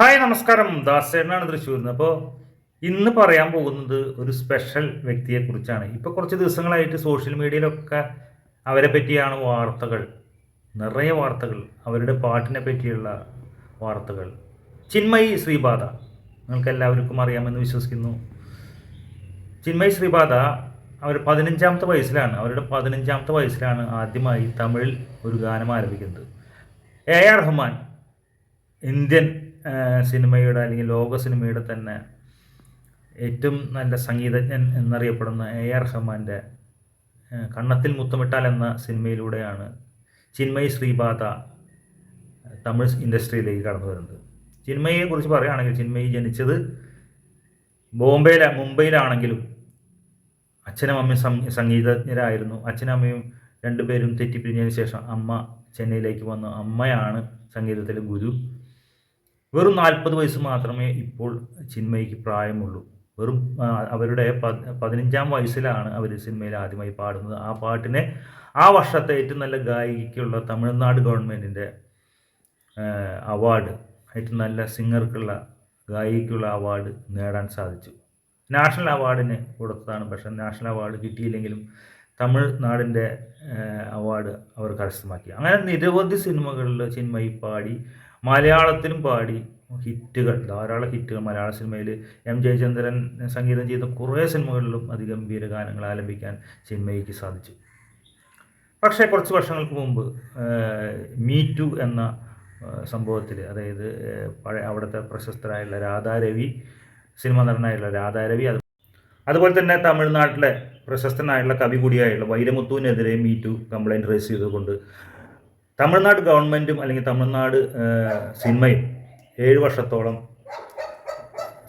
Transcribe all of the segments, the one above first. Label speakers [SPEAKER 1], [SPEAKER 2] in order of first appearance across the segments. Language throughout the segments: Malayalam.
[SPEAKER 1] ഹായ് നമസ്കാരം. ദാസേനാണ് തൃശ്ശൂരിൽ നിന്ന്. അപ്പോൾ ഇന്ന് പറയാൻ പോകുന്നത് ഒരു സ്പെഷ്യൽ വ്യക്തിയെക്കുറിച്ചാണ് ഇപ്പോൾ കുറച്ച് ദിവസങ്ങളായിട്ട് സോഷ്യൽ മീഡിയയിലൊക്കെ അവരെ പറ്റിയാണ് വാർത്തകൾ. നിറയെ വാർത്തകൾ. അവരുടെ പാട്ടിനെ പറ്റിയുള്ള വാർത്തകൾ. ചിന്മയി ശ്രീബാധ. നിങ്ങൾക്ക് എല്ലാവർക്കും അറിയാമെന്ന് വിശ്വസിക്കുന്നു. ചിന്മയി ശ്രീബാധ അവർ പതിനഞ്ചാമത്തെ വയസ്സിലാണ്. അവരുടെ പതിനഞ്ചാമത്തെ വയസ്സിലാണ് ആദ്യമായി തമിഴിൽ ഒരു ഗാനം ആരംഭിക്കുന്നത്. എ ആർ റഹ്മാൻ ഇന്ത്യൻ സിനിമയുടെ അല്ലെങ്കിൽ ലോക സിനിമയുടെ തന്നെ ഏറ്റവും നല്ല സംഗീതജ്ഞൻ എന്നറിയപ്പെടുന്ന എ ആർ റഹ്മാന്റെ കണ്ണത്തിൽ മുത്തമിട്ടാൽ എന്ന സിനിമയിലൂടെയാണ് ചിന്മയി ശ്രീബാധ തമിഴ് ഇൻഡസ്ട്രിയിലേക്ക് കടന്നു വരുന്നത്. ചിന്മയെ കുറിച്ച് പറയുകയാണെങ്കിൽ ചിന്മയി ജനിച്ചത് ബോംബെയിലാണ് മുംബൈയിലാണെങ്കിലും അച്ഛനും അമ്മയും സംഗീതജ്ഞരായിരുന്നു. അച്ഛനും അമ്മയും രണ്ടുപേരും തെറ്റിപ്പിരിഞ്ഞതിന് ശേഷം അമ്മ ചെന്നൈയിലേക്ക് വന്നു. അമ്മയാണ് സംഗീതത്തിലെ ഗുരു. വെറും നാൽപ്പത് വയസ്സ് മാത്രമേ ഇപ്പോൾ ചിന്മയ്ക്ക് പ്രായമുള്ളൂ. വെറും അവരുടെ പത് പതിനഞ്ചാം വയസ്സിലാണ് അവർ സിനിമയിൽ ആദ്യമായി പാടുന്നത്. ആ പാട്ടിനെ ആ വർഷത്തെ ഏറ്റവും നല്ല ഗായികയ്ക്കുള്ള തമിഴ്നാട് ഗവൺമെന്റിന്റെ അവാർഡ് ഏറ്റവും നല്ല സിംഗർക്കുള്ള ഗായികയ്ക്കുള്ള അവാർഡ് നേടാൻ സാധിച്ചു. നാഷണൽ അവാർഡിന് കൊടുത്തതാണ്. പക്ഷേ നാഷണൽ അവാർഡ് കിട്ടിയില്ലെങ്കിലും തമിഴ്നാടിന്റെ അവാർഡ് അവർ കരസ്ഥമാക്കി. അങ്ങനെ നിരവധി സിനിമകളിൽ ചിന്മയി പാടി മലയാളത്തിലും പാടി ഹിറ്റുകൾ ധാരാളം ഹിറ്റുകൾ. മലയാള സിനിമയിൽ എം ജയചന്ദ്രൻ സംഗീതം ചെയ്ത കുറേ സിനിമകളിലും അതിഗംഭീര ഗാനങ്ങൾ ആലപിക്കാൻ ചിന്മയിക്ക് സാധിച്ചു. പക്ഷേ കുറച്ച് വർഷങ്ങൾക്ക് മുമ്പ് മീ ടു എന്ന സംഭവത്തിൽ അതായത് പഴയ അവിടുത്തെ പ്രശസ്തരായുള്ള രാധാരവി സിനിമ നടനായുള്ള രാധാരവി അത് അതുപോലെ തന്നെ തമിഴ്നാട്ടിലെ പ്രശസ്തനായുള്ള കവി കൂടിയായുള്ള വൈരമുത്തുവിനെതിരെ മീ ടു കംപ്ലൈന്റ് റേസ് ചെയ്തുകൊണ്ട് തമിഴ്നാട് ഗവൺമെന്റും അല്ലെങ്കിൽ തമിഴ്നാട് സിനിമയും ഏഴ് വർഷത്തോളം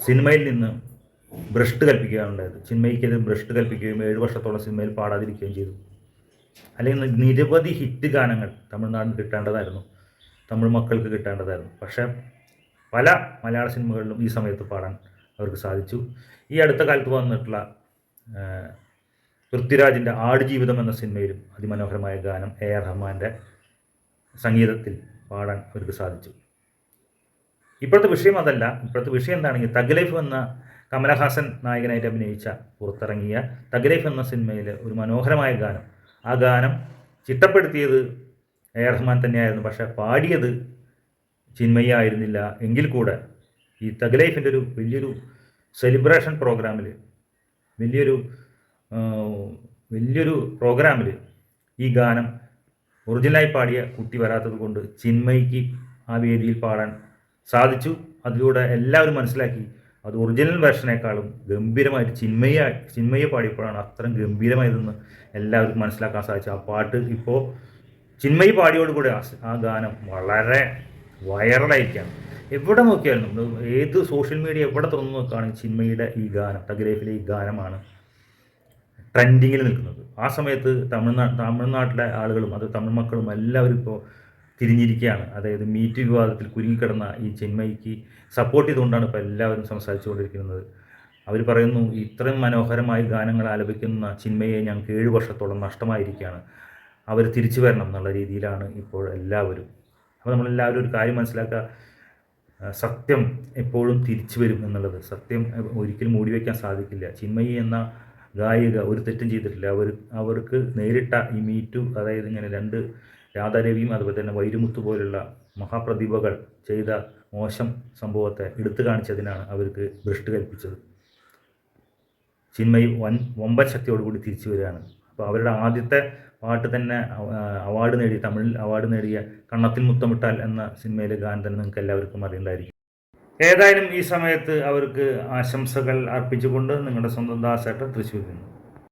[SPEAKER 1] സിനിമയിൽ നിന്ന് ഭ്രഷ്ട് ഉണ്ടായത്. സിനിമയ്ക്കെതിരെ ഭ്രഷ്ട് കൽപ്പിക്കുകയും ഏഴ് വർഷത്തോളം സിനിമയിൽ പാടാതിരിക്കുകയും ചെയ്തു. അല്ലെങ്കിൽ നിരവധി ഹിറ്റ് ഗാനങ്ങൾ തമിഴ്നാടിന് കിട്ടേണ്ടതായിരുന്നു. തമിഴ് മക്കൾക്ക് കിട്ടേണ്ടതായിരുന്നു. പക്ഷേ പല മലയാള സിനിമകളിലും ഈ സമയത്ത് പാടാൻ അവർക്ക് സാധിച്ചു. ഈ അടുത്ത കാലത്ത് വന്നിട്ടുള്ള പൃഥ്വിരാജിന്റെ ആടുജീവിതം എന്ന സിനിമയിലും അതിമനോഹരമായ ഗാനം എ ആർ റഹ്മാന്റെ സംഗീതത്തിൽ പാടാൻ അവർക്ക് സാധിച്ചു. ഇപ്പോഴത്തെ വിഷയം അതല്ല. ഇപ്പോഴത്തെ വിഷയം എന്താണെങ്കിൽ തഗ്ലൈഫ് എന്ന കമലഹാസൻ നായകനായിട്ട് അഭിനയിച്ച പുറത്തിറങ്ങിയ തഗ്ലൈഫ് എന്ന സിനിമയിലെ ഒരു മനോഹരമായ ഗാനം. ആ ഗാനം ചിട്ടപ്പെടുത്തിയത് എ റഹ്മാൻ തന്നെയായിരുന്നു. പക്ഷേ പാടിയത് ചിന്മയായിരുന്നില്ല എങ്കിൽ കൂടെ ഈ തഗ്ലൈഫിന്റെ ഒരു വലിയൊരു സെലിബ്രേഷൻ പ്രോഗ്രാമിൽ വലിയൊരു വലിയൊരു പ്രോഗ്രാമിൽ ഈ ഗാനം ഒറിജിനലായി പാടിയ കുട്ടി വരാത്തത് കൊണ്ട് ചിന്മയ്ക്ക് ആ വേദിയിൽ പാടാൻ സാധിച്ചു. അതിലൂടെ എല്ലാവരും മനസ്സിലാക്കി അത് ഒറിജിനൽ വേർഷനേക്കാളും ഗംഭീരമായിട്ട് ചിന്മയ ചിന്മയെ പാടിയപ്പോഴാണ് അത്രയും ഗംഭീരമായതെന്ന് എല്ലാവർക്കും മനസ്സിലാക്കാൻ സാധിച്ചു ആ പാട്ട് ഇപ്പോൾ ചിന്മയി പാടിയോടുകൂടി ആ ഗാനം വളരെ വൈറലായിരിക്കുകയാണ് എവിടെ നോക്കിയാലും ഏത് സോഷ്യൽ മീഡിയ എവിടെ തുറന്നു നോക്കുകയാണെങ്കിൽ ചിന്മയുടെ ഈ ഗാനം ടഗ്രേഫിലെ ഈ ഗാനമാണ് ട്രെൻഡിങ്ങിൽ നിൽക്കുന്നത്. ആ സമയത്ത് തമിഴ്നാട് തമിഴ്നാട്ടിലെ ആളുകളും അത് തമിഴ് മക്കളും എല്ലാവരും ഇപ്പോൾ തിരിഞ്ഞിരിക്കുകയാണ് അതായത് മീറ്റ് വിവാദത്തിൽ കുരുങ്ങിക്കിടന്ന ഈ ചിന്മയിക്ക് സപ്പോർട്ട് ചെയ്തുകൊണ്ടാണ് ഇപ്പോൾ എല്ലാവരും സംസാരിച്ചുകൊണ്ടിരിക്കുന്നത്. അവർ പറയുന്നു ഇത്രയും മനോഹരമായി ഗാനങ്ങൾ ആലപിക്കുന്ന ചിന്മയെ ഞങ്ങൾക്ക് ഏഴ് വർഷത്തോളം നഷ്ടമായിരിക്കുകയാണ്. അവർ തിരിച്ചു വരണം എന്നുള്ള രീതിയിലാണ് ഇപ്പോൾ എല്ലാവരും. അപ്പോൾ നമ്മളെല്ലാവരും ഒരു കാര്യം മനസ്സിലാക്കുക സത്യം എപ്പോഴും തിരിച്ചു വരും എന്നുള്ളത്. സത്യം ഒരിക്കലും മൂടി വയ്ക്കാൻ സാധിക്കില്ല. ചിന്മയി എന്ന ഗായിക ഒരു തെറ്റും ചെയ്തിട്ടില്ല. അവർ അവർക്ക് നേരിട്ട ഈ മീറ്റു അതായത് ഇങ്ങനെ രണ്ട് രാധാരവിയും അതുപോലെ തന്നെ വൈരുമുത്തു പോലുള്ള മഹാപ്രതിഭകൾ ചെയ്ത മോശം സംഭവത്തെ എടുത്തു കാണിച്ചതിനാണ് അവർക്ക് ഭ്രഷ്ട് കൽപ്പിച്ചത്. ചിന്മയി വൻ വമ്പൻ ശക്തിയോടുകൂടി തിരിച്ചു വരികയാണ്. അപ്പോൾ അവരുടെ ആദ്യത്തെ പാട്ട് തന്നെ അവാർഡ് നേടി തമിഴിൽ അവാർഡ് നേടിയ കണ്ണത്തിൽ മുത്തമിട്ടാൽ എന്ന സിനിമയിലെ ഗാനം തന്നെ നിങ്ങൾക്ക് എല്ലാവർക്കും അറിയണ്ടായിരിക്കും ഏതായാലും ഈ സമയത്ത് അവർക്ക് ആശംസകൾ അർപ്പിച്ചുകൊണ്ട് നിങ്ങളുടെ സ്വന്തം ദാസേട്ട തൃശ്ശൂരിൽ നിന്ന്.